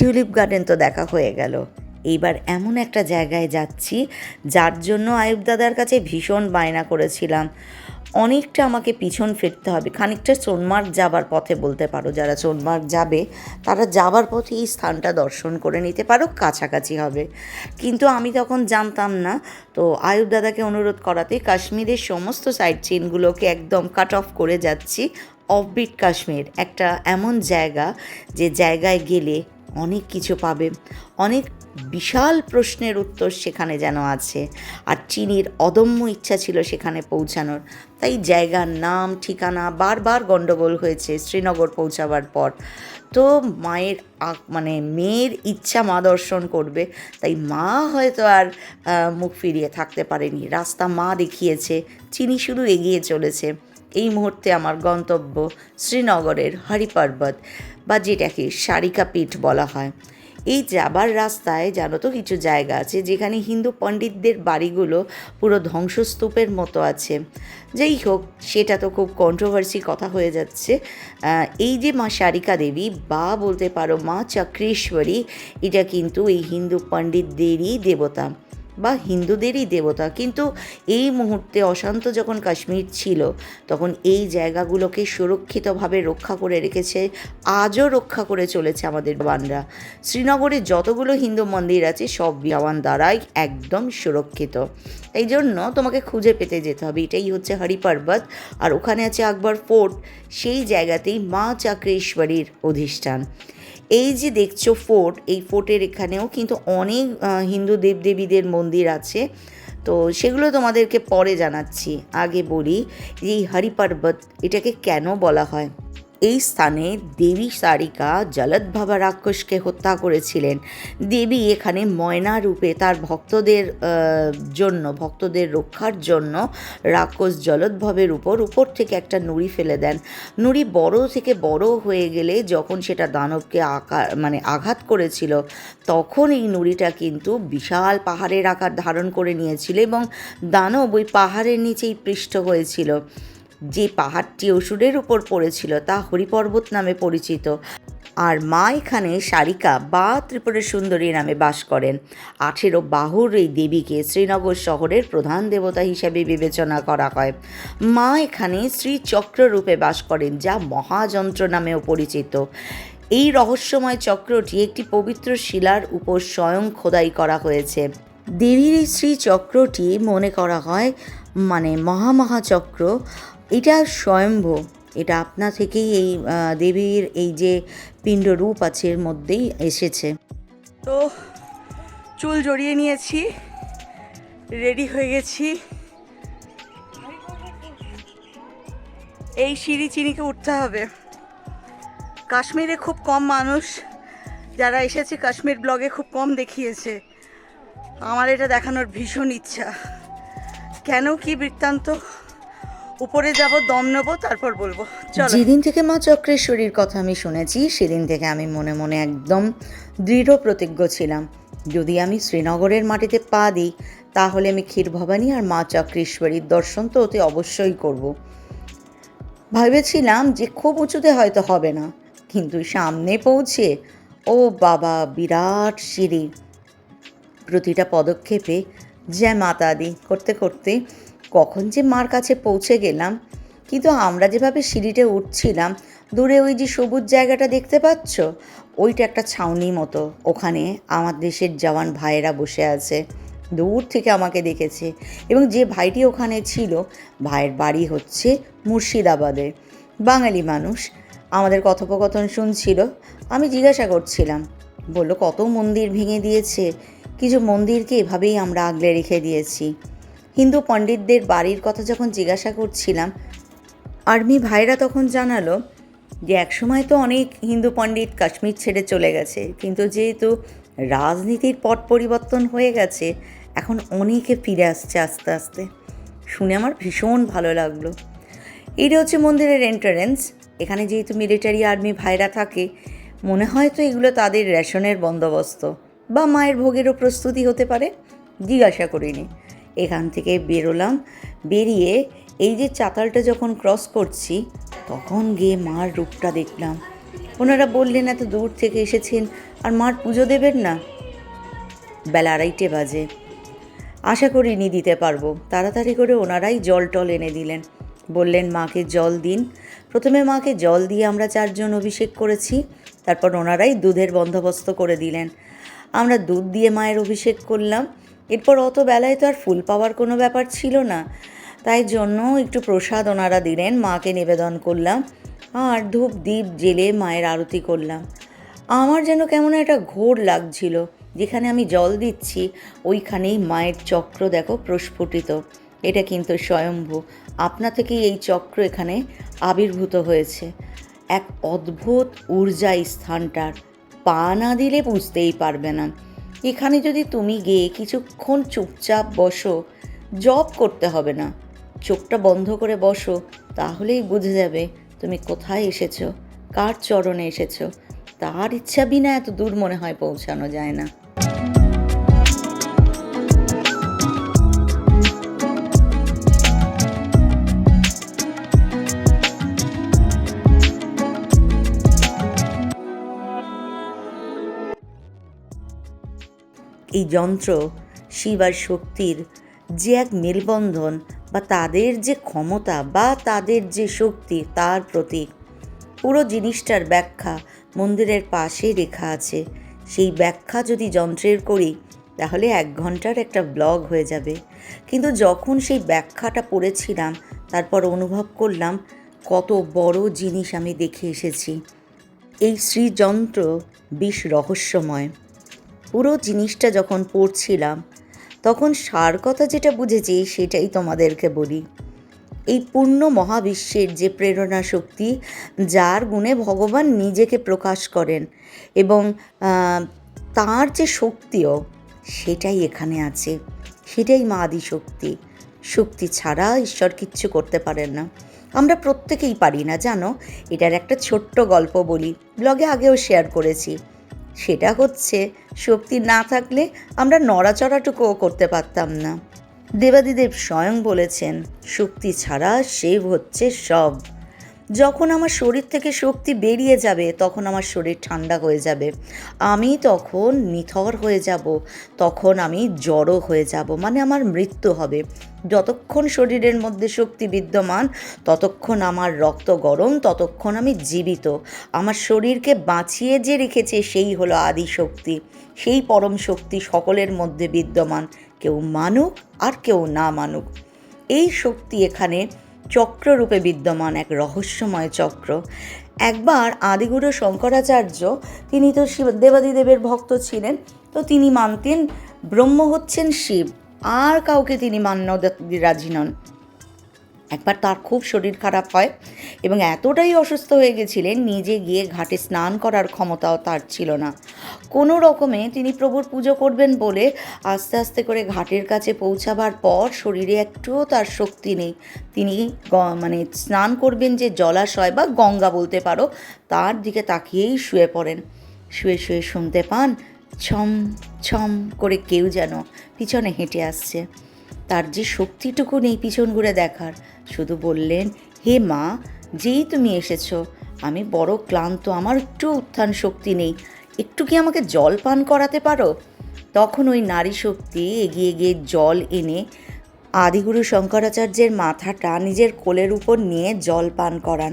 Tulip garden তো দেখা হয়ে গেল। এইবার এমন একটা জায়গায় যাচ্ছি, যার জন্য আয়ুব দাদার কাছে ভীষণ বায়না করেছিলাম। অনেকটা আমাকে পিছন ফিরতে হবে, খানিকটা সোনমার্গ যাবার পথে বলতে পারো, যারা সোনমার্গ যাবে, তারা যাবার পথে এই স্থানটা দর্শন করে নিতে পারো, কাছাকাছি হবে। কিন্তু আমি তখন জানতাম না, তো আয়ুব দাদাকে অনুরোধ করাতে কাশ্মীরের সমস্ত সাইট চেনগুলোকে একদম কাট অফ করে যাচ্ছি অফবিট কাশ্মীর, একটা এমন জায়গা যে জায়গায় গেলে অনেক কিছু পাবে। অনেক বিশাল প্রশ্নের উত্তর সেখানে যেন আছে। আর চিনির অদম্য ইচ্ছা ছিল সেখানে পৌঁছানোর। তাই জায়গার নাম, ঠিকানা বারবার গণ্ডগোল হয়েছে শ্রীনগর পৌঁছাবার পর। তো মায়ের মানে মেয়ের ইচ্ছা মা দর্শন করবে। তাই মা হয়তো আর মুখ ফিরিয়ে থাকতে পারেনি। রাস্তা মা দেখিয়েছে। চিনি শুধু এগিয়ে চলেছে। এই মুহূর্তে আমার গন্তব্য শ্রীনগরের হরিপর্বত, বা যেটাকে সারিকা পীঠ বলা হয়। এই যাবার রাস্তায় জানো তো কিছু জায়গা আছে, যেখানে হিন্দু পণ্ডিতদের বাড়িগুলো পুরো ধ্বংসস্তূপের মতো আছে। যাই হোক, সেটা তো খুব কন্ট্রোভার্সি কথা হয়ে যাচ্ছে। এই যে মা সারিকা দেবী, বা বলতে পারো মা চক্রেশ্বরী, এটা কিন্তু এই হিন্দু পণ্ডিতদেরই দেবতা। বা হিন্দুদেরই দেবতা। কিন্তু এই মুহূর্তে অশান্ত যখন কাশ্মীর ছিল, তখন এই জায়গাগুলোকে সুরক্ষিতভাবে রক্ষা করে রেখেছে, আজও রক্ষা করে চলেছে আমাদের জওয়ানরা শ্রীনগরে যতগুলো হিন্দু মন্দির আছে, সব জওয়ান দ্বারাই একদম সুরক্ষিত। এই জন্য তোমাকে খুঁজে পেতে যেতে হবে। এটাই হচ্ছে হরিপর্বত। আর ওখানে আছে আকবর ফোর্ট। সেই জায়গাতেই মা চাক্রেশ্বরীর অধিষ্ঠান। এই যে দেখছ ফোর্ট, এই ফোর্টের এখানেও কিন্তু অনেক হিন্দু দেবদেবীদের মন্দির আছে। তো সেগুলো তোমাদেরকে পরে জানাচ্ছি, আগে বলি। যে এই হরিপার্বত, এটাকে কেন বলা হয়? এই স্থানে দেবী সারিকা জলদভাবা রাক্ষসকে হত্যা করেছিলেন। দেবী এখানে ময়না রূপে তার ভক্তদের জন্য, ভক্তদের রক্ষার জন্য রাক্ষস জলদভবের উপর উপর থেকে একটা নুড়ি ফেলে দেন। নুড়ি বড় থেকে বড় হয়ে গেলে যখন সেটা দানবকে আকার মানে আঘাত করেছিল, তখন এই নুড়িটা কিন্তু বিশাল পাহাড়ের আকার ধারণ করে নিয়েছিল এবং দানব ওই পাহাড়ের নিচেই পৃষ্ঠ হয়েছিল। যে পাহাড়টি অসুরের উপর পড়েছিল তা হরিপর্বত নামে পরিচিত। আর মা এখানে সারিকা বা ত্রিপুরা সুন্দরী নামে বাস করেন। আঠেরো বাহুর এই দেবীকে শ্রীনগর শহরের প্রধান দেবতা হিসেবে বিবেচনা করা হয়। মা এখানে শ্রীচক্র রূপে বাস করেন, যা মহাযন্ত্র নামেও পরিচিত। এই রহস্যময় চক্রটি একটি পবিত্র শিলার উপর স্বয়ং খোদাই করা হয়েছে। দেবীর এই শ্রীচক্রটি মনে করা হয় মানে মহামহাচক্র এটা স্বয়ম্ভ। এটা আপনা থেকেই এই দেবীর এই যে পিণ্ড রূপ আছে এর মধ্যেই এসেছে। তো চুল জড়িয়ে নিয়েছি রেডি হয়ে গেছি। এই সিঁড়ি চিনিকে উঠতে হবে। কাশ্মীরে খুব কম মানুষ, যারা এসেছে কাশ্মীর ব্লগে খুব কম দেখিয়েছে। আমার এটা দেখানোর ভীষণ ইচ্ছা। কেন কি বৃত্তান্ত? উপরে যাব, দম নেব, তারপর বলব। যেদিন থেকে মা চক্রেশ্বরীর কথা আমি শুনেছি, সেদিন থেকে আমি মনে মনে একদম দৃঢ় প্রতিজ্ঞ ছিলাম। যদি আমি শ্রীনগরের মাটিতে পা দিই, তাহলে আমি ক্ষীর ভবানী আর মা চক্রেশ্বরীর দর্শন তো অতি অবশ্যই করব। ভেবেছিলাম যে খুব উঁচুতে হয়তো হবে না, কিন্তু সামনে পৌঁছে, ও বাবা, বিরাট সিঁড়ি। প্রতিটা পদক্ষেপে জয় মাতা দি করতে করতে কখন যে মার কাছে পৌঁছে গেলাম, কিন্তু আমরা যেভাবে সিঁড়িতে উঠছিলাম, দূরে ওই যে সবুজ জায়গাটা দেখতে পাচ্ছ? ওইটা একটা ছাউনি মতো। ওখানে আমার দেশের জওয়ান ভাইয়েরা বসে আছে। দূর থেকে আমাকে দেখেছে। এবং যে ভাইটি ওখানে ছিল, ভাইয়ের বাড়ি হচ্ছে মুর্শিদাবাদে। বাঙালি মানুষ। আমাদের কথোপকথন শুনছিল। আমি জিজ্ঞাসা করছিলাম, বলল, কত মন্দির ভেঙে দিয়েছে? কিছু মন্দিরকে এভাবেই আমরা আগলে রেখে দিয়েছি। হিন্দু পণ্ডিতদের বাড়ির কথা যখন জিজ্ঞাসা করছিলাম, আর্মি ভাইরা তখন জানালো যে একসময় তো অনেক হিন্দু পণ্ডিত কাশ্মীর ছেড়ে চলে গেছে, কিন্তু যেহেতু রাজনীতির পট পরিবর্তন হয়ে গেছে, এখন অনেকে ফিরে আসছে আস্তে আস্তে। শুনে আমার ভীষণ ভালো লাগল। এটা হচ্ছে মন্দিরের এন্ট্রান্স এখানে যেহেতু মিলিটারি আর্মি ভাইরা থাকে, মনে হয় তো এগুলো তাদের রেশনের বন্দোবস্ত বা মায়ের ভোগেরও প্রস্তুতি হতে পারে, জিজ্ঞাসা করিনি। এখান থেকে বেরোলাম। বেরিয়ে এই যে চাতালটা যখন ক্রস করছি, তখন গিয়ে মার রূপটা দেখলাম। ওনারা বললেন, এত দূর থেকে এসেছেন আর মার পুজো দেবেন না? বেলা আড়াইটে বাজে। আশা করি করিনি দিতে পারব। তাড়াতাড়ি করে ওনারাই জল টল এনে দিলেন। বললেন, মাকে জল দিন। প্রথমে মাকে জল দিয়ে আমরা চারজন অভিষেক করেছি। তারপর ওনারাই দুধের বন্দোবস্ত করে দিলেন। আমরা দুধ দিয়ে মায়ের অভিষেক করলাম। এরপর অত বেলায় তো আর ফুল পাওয়ার কোনো ব্যাপার ছিল না। তাই জন্য একটু প্রসাদ ওনারা দিলেন, মাকে নিবেদন করলাম, আর ধূপ দ্বীপ জেলে মায়ের আরতি করলাম। আমার যেন কেমন একটা ঘোর লাগছিল, যেখানে আমি জল দিচ্ছি, ওইখানেই মায়ের চক্র দেখো প্রস্ফুটিত। এটা কিন্তু স্বয়ম্ভু, আপনা থেকেই এই চক্র এখানে আবির্ভূত হয়েছে। এক অদ্ভুত ঊর্জা স্থানটার, পা না দিলে বুঝতেই পারবে না। এখানে যদি তুমি গিয়ে কিছুক্ষণ চুপচাপ বসো জব করতে হবে না। চোখটা বন্ধ করে বসো, তাহলেই বুঝে যাবে তুমি কোথায় এসেছ, কার চরণে এসেছ। তার ইচ্ছা বিনা এত দূর মনে হয় পৌঁছানো যায় না। এই যন্ত্র শিব আর শক্তির যে এক মেলবন্ধন বা তাদের যে ক্ষমতা বা তাদের যে শক্তি তার প্রতীক। পুরো জিনিসটার ব্যাখ্যা মন্দিরের পাশে রেখা আছে। সেই ব্যাখ্যা যদি যন্ত্রের করি, তাহলে এক ঘণ্টার একটা ব্লগ হয়ে যাবে। কিন্তু যখন সেই ব্যাখ্যাটা পড়েছিলাম, তারপর অনুভব করলাম, কত বড় জিনিস আমি দেখে এসেছি। এই শ্রীযন্ত্র বেশ রহস্যময়। পুরো জিনিসটা যখন পড়ছিলাম, তখন সার কথা যেটা বুঝেছি সেটাই তোমাদেরকে বলি। এই পূর্ণ মহাবিশ্বের যে প্রেরণা শক্তি, যার গুণে ভগবান নিজেকে প্রকাশ করেন এবং তার যে শক্তিও সেটাই এখানে আছে। সেটাই মা আদি শক্তি শক্তি ছাড়া ঈশ্বর কিচ্ছু করতে পারেন না। আমরা প্রত্যেকেই পারি না, জানো? এটার একটা ছোট্ট গল্প বলি। ব্লগে আগেও শেয়ার করেছি। সেটা হচ্ছে, শক্তি না থাকলে আমরা নড়াচড়াটুকুও করতে পারতাম না। দেবাদিদেব স্বয়ং বলেছেন, শক্তি ছাড়া শিব হচ্ছে সব। যখন আমার শরীর থেকে শক্তি বেরিয়ে যাবে, তখন আমার শরীর ঠান্ডা হয়ে যাবে। আমি তখন নিথর হয়ে যাব, তখন আমি জড়ো হয়ে যাব মানে আমার মৃত্যু হবে। যতক্ষণ শরীরের মধ্যে শক্তি বিদ্যমান, ততক্ষণ আমার রক্ত গরম, ততক্ষণ আমি জীবিত। আমার শরীরকে বাঁচিয়ে যে রেখেছে, সেই হলো আদি শক্তি। সেই পরম শক্তি সকলের মধ্যে বিদ্যমান। কেউ মানুক আর কেউ না মানুক। এই শক্তি এখানে চক্ররূপে বিদ্যমান এক রহস্যময় চক্র। একবার আদিগুরু শঙ্করাচার্য, তিনি তো শিব, দেবাদিদেবের ভক্ত ছিলেন, তো তিনি মানতেন, ব্রহ্ম হচ্ছেন শিব, আর কাউকে তিনি মান্য রাজি নন। একবার তার খুব শরীর খারাপ হয় এবং এতটাই অসুস্থ হয়ে গেছিলেন, নিজে গিয়ে ঘাটে স্নান করার ক্ষমতাও তার ছিল না। কোনো রকমে তিনি প্রভুর পুজো করবেন বলে আস্তে আস্তে করে ঘাটের কাছে পৌঁছাবার পর শরীরে একটুও তার শক্তি নেই। তিনি মানে স্নান করবেন যে জলাশয় বা গঙ্গা বলতে পারো, তার দিকে তাকিয়েই শুয়ে পড়েন। শুয়ে শুয়ে শুনতে পান, ছম ছম করে কেউ যেন পিছনে হেঁটে আসছে। তার যে শক্তিটুকু নেই পিছন ঘুরে দেখার। শুধু বললেন, হে মা, যেই তুমি এসেছ, আমি বড় ক্লান্ত, আমার একটু উত্থান শক্তি নেই। একটু কি আমাকে জল পান করাতে পারো? তখন ওই নারী শক্তি এগিয়ে গিয়ে জল এনে আদিগুরু শঙ্করাচার্যের মাথাটা নিজের কোলের উপর নিয়ে জল পান করান।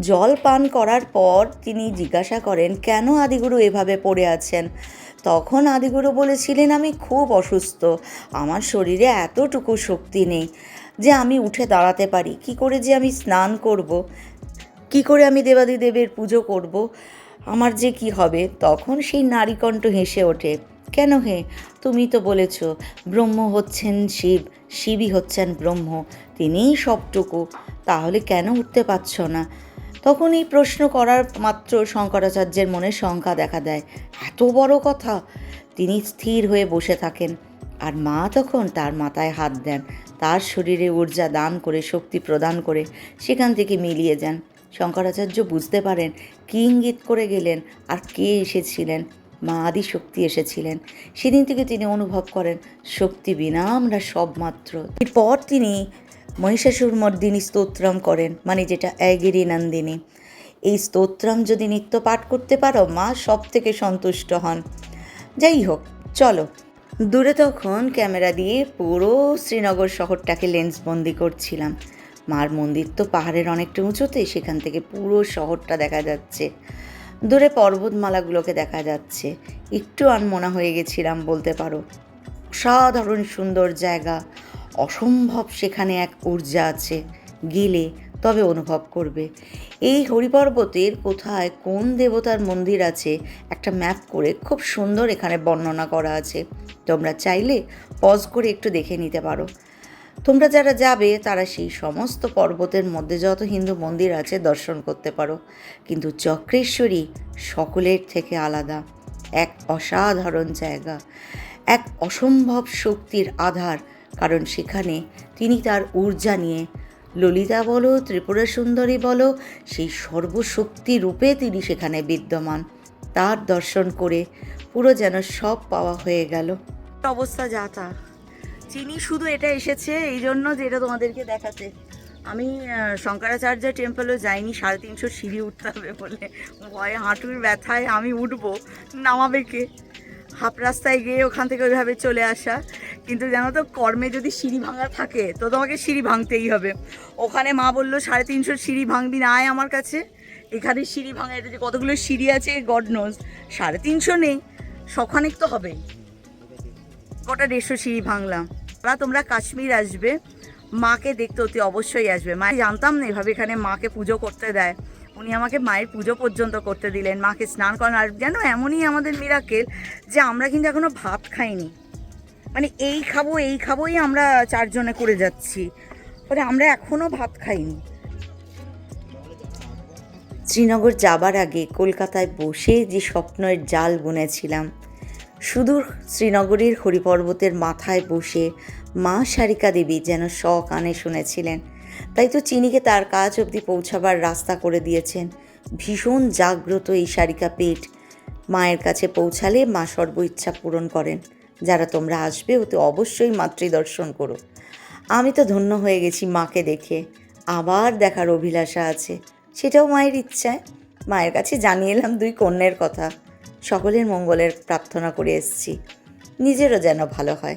জল পান করার পর তিনি জিজ্ঞাসা করেন, কেন আদিগুরু এভাবে পড়ে আছেন? তখন আদিগুরু বলেছিলেন, আমি খুব অসুস্থ, আমার শরীরে এতটুকু শক্তি নেই যে আমি উঠে দাঁড়াতে পারি। কি করে যে আমি স্নান করব? কি করে আমি দেবাদিদেবের পুজো করব? আমার যে কি হবে? তখন সেই নারীকণ্ঠ হেসে ওঠে, কেন হে? তুমি তো বলেছ, ব্রহ্ম হচ্ছেন শিব, শিবই হচ্ছেন ব্রহ্ম, তিনিই সবটুকু। তাহলে কেন উঠতে পারছ না? তখন এই প্রশ্ন করার মাত্র শঙ্করাচার্যের মনে শঙ্কা দেখা দেয়। এত বড় কথা। তিনি স্থির হয়ে বসে থাকেন। আর মা তখন তার মাথায় হাত দেন। তার শরীরে ঊর্জা দান করে, শক্তি প্রদান করে সেখান থেকে মিলিয়ে যান। শঙ্করাচার্য বুঝতে পারেন কি ইঙ্গিত করে গেলেন আর কে এসেছিলেন। মা আদি শক্তি এসেছিলেন। সেদিন থেকে তিনি অনুভব করেন, শক্তি বিনা আমরা সব মাত্র এরপর তিনি মহিষাসুর মর্দিনী স্তোত্রম করেন মানে যেটা অ্যাগিরি নন্দিনী। এই স্তোত্রাম যদি নিত্য পাঠ করতে পারো, মা সব থেকে সন্তুষ্ট হন। যাই হোক, চলো। দূরে তখন ক্যামেরা দিয়ে পুরো শ্রীনগর শহরটাকে লেন্সবন্দি করছিলাম। মার মন্দির তো পাহাড়ের অনেকটা উঁচুতে, সেখান থেকে পুরো শহরটা দেখা যাচ্ছে। দূরে পর্বতমালাগুলোকে দেখা যাচ্ছে। একটু আনমনা হয়ে গেছিলাম বলতে পারো। অসাধারণ সুন্দর জায়গা। অসম্ভব সেখানে এক ঊর্জা আছে, গেলে তবে অনুভব করবে। এই হরিপর্বতের কোথায় কোন দেবতার মন্দির আছে একটা ম্যাপ করে খুব সুন্দর এখানে বর্ণনা করা আছে। তোমরা চাইলে পজ করে একটু দেখে নিতে পারো। তোমরা যারা যাবে, তারা সেই সমস্ত পর্বতের মধ্যে যত হিন্দু মন্দির আছে দর্শন করতে পারো। কিন্তু চক্রেশ্বরী সকলের থেকে আলাদা, এক অসাধারণ জায়গা, এক অসম্ভব শক্তির আধার কারণ সেখানে তিনি তার ঊর্জা নিয়ে। ললিতা বলো, ত্রিপুরা সুন্দরী বলো, সেই সর্বশক্তি রূপে তিনি সেখানে বিদ্যমান। তার দর্শন করে পুরো যেন সব পাওয়া হয়ে গেল। অবস্থা যা তা চিনি শুধু এটা এসেছে, এই জন্য যেটা তোমাদেরকে দেখাতে। আমি শঙ্করাচার্য টেম্পলও যাইনি, সাড়ে তিনশো সিঁড়ি উঠতে হবে বলে। ভয়ে হাঁটুর ব্যথায় আমি উঠবো, নামাবে কে? হাফ রাস্তায় গিয়ে ওখান থেকে ওইভাবে চলে আসা। কিন্তু জানো তো, কর্মে যদি সিঁড়ি ভাঙা থাকে, তো তোমাকে সিঁড়ি ভাঙতেই হবে। ওখানে মা বলল, সাড়ে তিনশো সিঁড়ি ভাঙবি না আয় আমার কাছে। এখানে সিঁড়ি ভাঙা এটা যে কতগুলো সিঁড়ি আছে গড নোজ সাড়ে তিনশো নেই সখানেক তো হবেই। গোটা দেড়শো সিঁড়ি ভাঙলাম। বা তোমরা কাশ্মীর আসবে, মাকে দেখতে অতি অবশ্যই আসবে। মা জানতাম না এভাবে এখানে মাকে পুজো করতে দেয়। উনি আমাকে মায়ের পুজো পর্যন্ত করতে দিলেন। মাকে স্নান করান, আর যেন এমনই আমাদের মিরাকেল যে আমরা কিন্তু এখনও ভাত খাইনি। মানে এই খাব, এই খাবোই আমরা চারজনে করে যাচ্ছি। ফলে আমরা এখনও ভাত খাইনি। শ্রীনগর যাবার আগে কলকাতায় বসে যে স্বপ্নের জাল বুনেছিলাম, সুদূর শ্রীনগরের হরিপর্বতের মাথায় বসে মা সারিকা দেবী যেন স কানে শুনেছিলেন। তাই তো চিনিকে তার কাজ অবধি পৌঁছাবার রাস্তা করে দিয়েছেন। ভীষণ জাগ্রত এই সারিকা পেট। মায়ের কাছে পৌঁছালে মা সর্ব ইচ্ছা পূরণ করেন। যারা তোমরা আসবে, ওতে অবশ্যই মাতৃদর্শন করো। আমি তো ধন্য হয়ে গেছি মাকে দেখে। আবার দেখার অভিলাষা আছে। সেটাও মায়ের ইচ্ছায়। মায়ের কাছে জানিয়ে এলাম দুই কন্যের কথা। সকলের মঙ্গলের প্রার্থনা করে এসেছি। নিজেরও যেন ভালো হয়।